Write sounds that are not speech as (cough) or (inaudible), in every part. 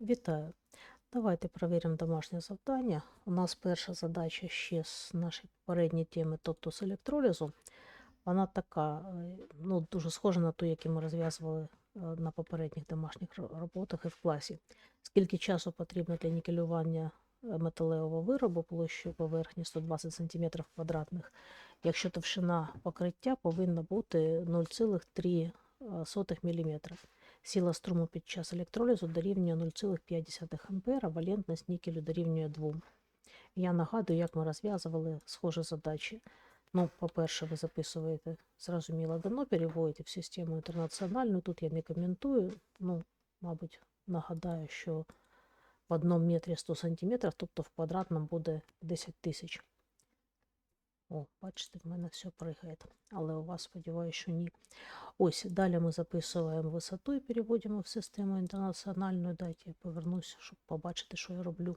Вітаю! Давайте перевіримо домашнє завдання. У нас перша задача ще з нашої попередньої теми, тобто з електролізу. Вона така, е, ну, дуже схожа на ту, яку ми розв'язували е, на попередніх домашніх роботах і в класі. Скільки часу потрібно для нікелювання е, металевого виробу площею поверхні 120 см квадратних, якщо товщина покриття повинна бути 0,3 мм. Сила струму під час електролізу дорівнює 0,5 А, валентність нікелю дорівнює 2. Я нагадую, як ми розв'язували схожі задачі. Ну, по-перше, ви записуєте зрозуміло дано, переводите в систему інтернаціональну. Тут я не коментую. Ну, мабуть, нагадаю, що в одному метрі 100 см, тобто в квадратному буде 10 тисяч. О, бачите, в мене все пригає. Але у вас, сподіваюся, що ні. Ось, далі ми записуємо висоту і переводимо в систему інтернаціональну. Дайте я повернуся, щоб побачити, що я роблю.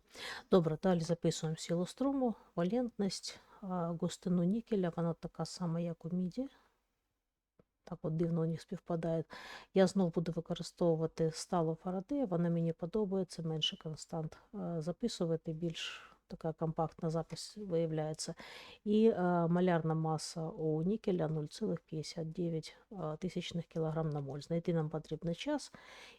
Добре, далі записуємо силу струму, валентність, густину нікеля, вона така сама, як у міді. Так от дивно у них співпадає. Я знов буду використовувати сталу Фарадея, вона мені подобається, менше констант записувати, більш така компактна запис виявляється. І е, малярна маса у нікеля 0,59 е, тисячних кілограм на моль. Знайти нам потрібний час,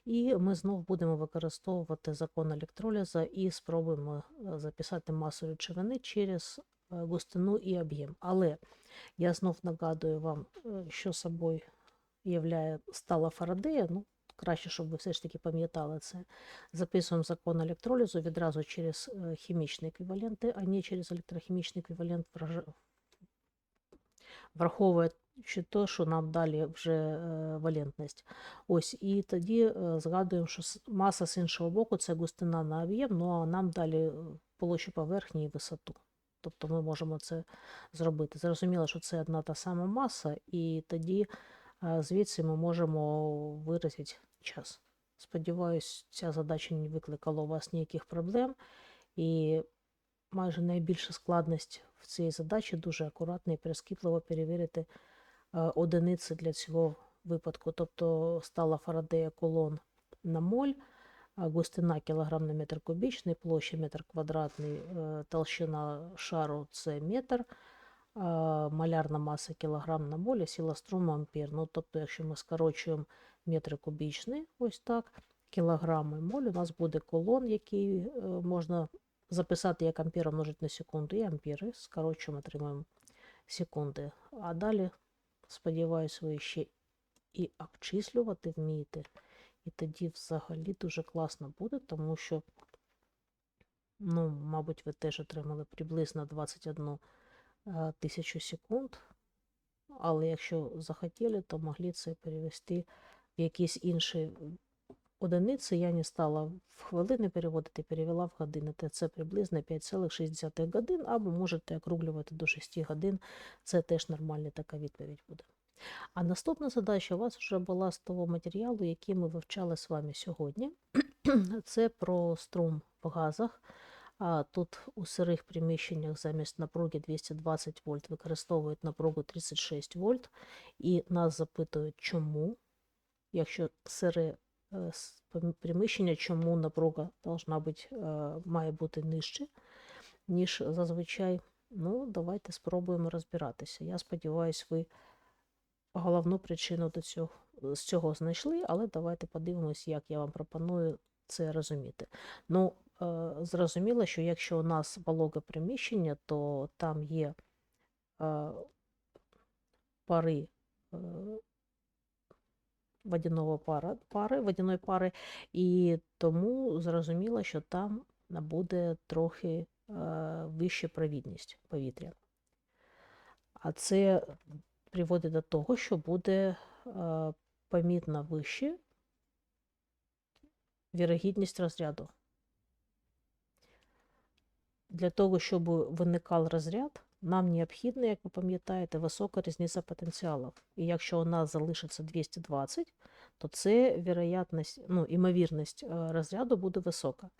і ми знов будемо використовувати закон електроліза і спробуємо е, записати масу речовини через е, густину і об'єм. Але я знов нагадую вам, е, що собою являє стала Фарадея. Ну, краще, щоб ви все ж таки пам'ятали це. Записуємо закон електролізу відразу через е, хімічні еквіваленти, а не через електрохімічний еквівалент, враховуючи те, що нам далі вже е, валентність. Ось, і тоді е, згадуємо, що маса з іншого боку це густина на об'єм, ну а нам далі площу поверхні і висоту. Тобто ми можемо це зробити. Зрозуміло, що це одна та сама маса, і тоді звідси ми можемо виразити час. Сподіваюсь, ця задача не викликала у вас ніяких проблем. І майже найбільша складність в цій задачі дуже акуратно і прискіпливо перевірити е, одиниці для цього випадку. Тобто стала Фарадея колон на моль, густина кілограм на метр кубічний, площа метр квадратний, е, толщина шару це метр, малярна маса кілограм на моль, а сила струму ампер. Ну, тобто, якщо ми скорочуємо метри кубічні, ось так, кілограми моль, у нас буде колон, який е, можна записати як ампер умножити на секунду, і ампери, скорочуємо, отримаємо секунди. А далі, сподіваюся, ви ще і обчислювати вмієте. І тоді взагалі дуже класно буде, тому що, ну, мабуть, ви теж отримали приблизно 21 е, тисячу секунд. Але якщо захотіли, то могли це перевести якісь інші одиниці. Я не стала в хвилини переводити, перевела в години. Це приблизно 5,6 годин, або можете округлювати до 6 годин. Це теж нормальна така відповідь буде. А наступна задача у вас вже була з того матеріалу, який ми вивчали з вами сьогодні. (clears throat) Це про струм в газах. А тут у сирих приміщеннях замість напруги 220 вольт використовують напругу 36 вольт. І нас запитують, чому, якщо сире приміщення, чому напруга должна бути, е, має бути нижче, ніж зазвичай. Ну, давайте спробуємо розбиратися. Я сподіваюся, ви головну причину до цього, з цього знайшли, але давайте подивимось, як я вам пропоную це розуміти. Ну, е, зрозуміло, що якщо у нас вологе приміщення, то там є е, пари водяного пара, пари, водяної пари, і тому зрозуміло, що там буде трохи е, вища провідність повітря. А це приводить до того, що буде е, помітно вище вірогідність розряду. Для того, щоб виникав розряд, нам необхідна, як ви пам'ятаєте, висока різниця потенціалів. І якщо у нас залишиться 220, то це вірогідність, ну, імовірність е, розряду буде висока.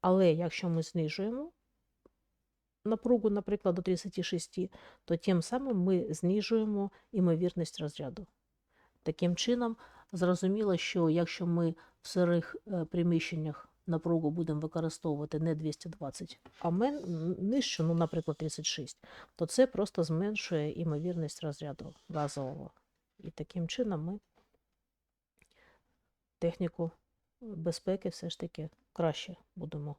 Але якщо ми знижуємо напругу, наприклад, до 36, то тим самим ми знижуємо імовірність розряду. Таким чином, зрозуміло, що якщо ми в сирих е, приміщеннях напругу будемо використовувати не 220, а мен, нижчу, ну, наприклад, 36, то це просто зменшує імовірність розряду газового. І таким чином ми техніку безпеки все ж таки краще будемо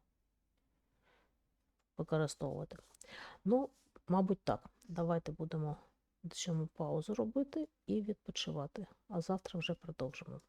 використовувати. Ну, мабуть, так. Давайте будемо цьому паузу робити і відпочивати. А завтра вже продовжимо.